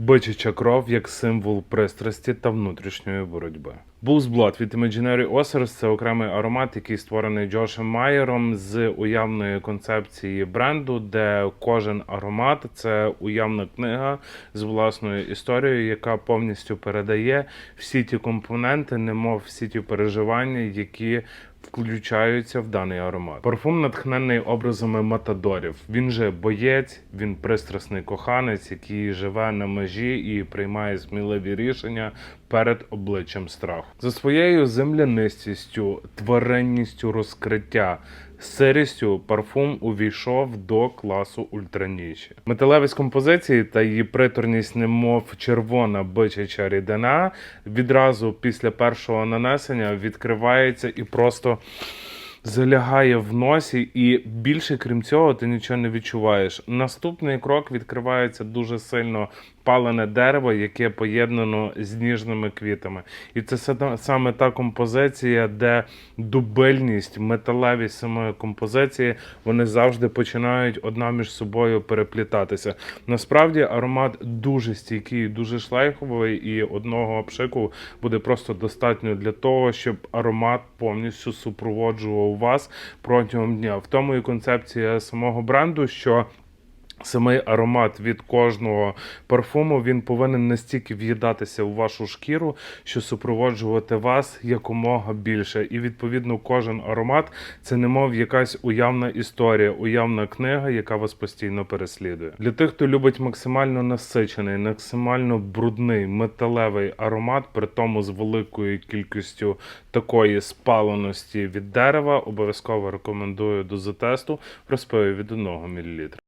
Бичача кров як символ пристрасті та внутрішньої боротьби. Bulls Blood від Imaginary Ossers – це окремий аромат, який створений Джошем Майером з уявної концепції бренду, де кожен аромат це уявна книга з власною історією, яка повністю передає всі ті компоненти, немов всі ті переживання, які включаються в даний аромат. Парфум натхнений образами матадорів. Він же боєць, він пристрасний коханець, який живе на межі і приймає сміливі рішення перед обличчям страху. За своєю землянистістю, тваринністю розкриття. Сирістю парфум увійшов до класу ультраніші. Металевість композиції та її приторність, немов червона бичача рідина, відразу після першого нанесення відкривається і просто залягає в носі, і більше крім цього, ти нічого не відчуваєш. Наступний крок відкривається дуже сильно палене дерево, яке поєднано з ніжними квітами. І це саме та композиція, де дубильність, металевість самої композиції вони завжди починають одна між собою переплітатися. Насправді аромат дуже стійкий, дуже шлейфовий, і одного пшику буде просто достатньо для того, щоб аромат повністю супроводжував вас протягом дня. В тому і концепція самого бренду, що Самий аромат від кожного парфуму він повинен настільки в'їдатися у вашу шкіру, що супроводжувати вас якомога більше. І відповідно кожен аромат це немов якась уявна історія, уявна книга, яка вас постійно переслідує. Для тих, хто любить максимально насичений, максимально брудний металевий аромат, при тому з великою кількістю такої спаленості від дерева, обов'язково рекомендую до затесту в розпиві від 1 мл.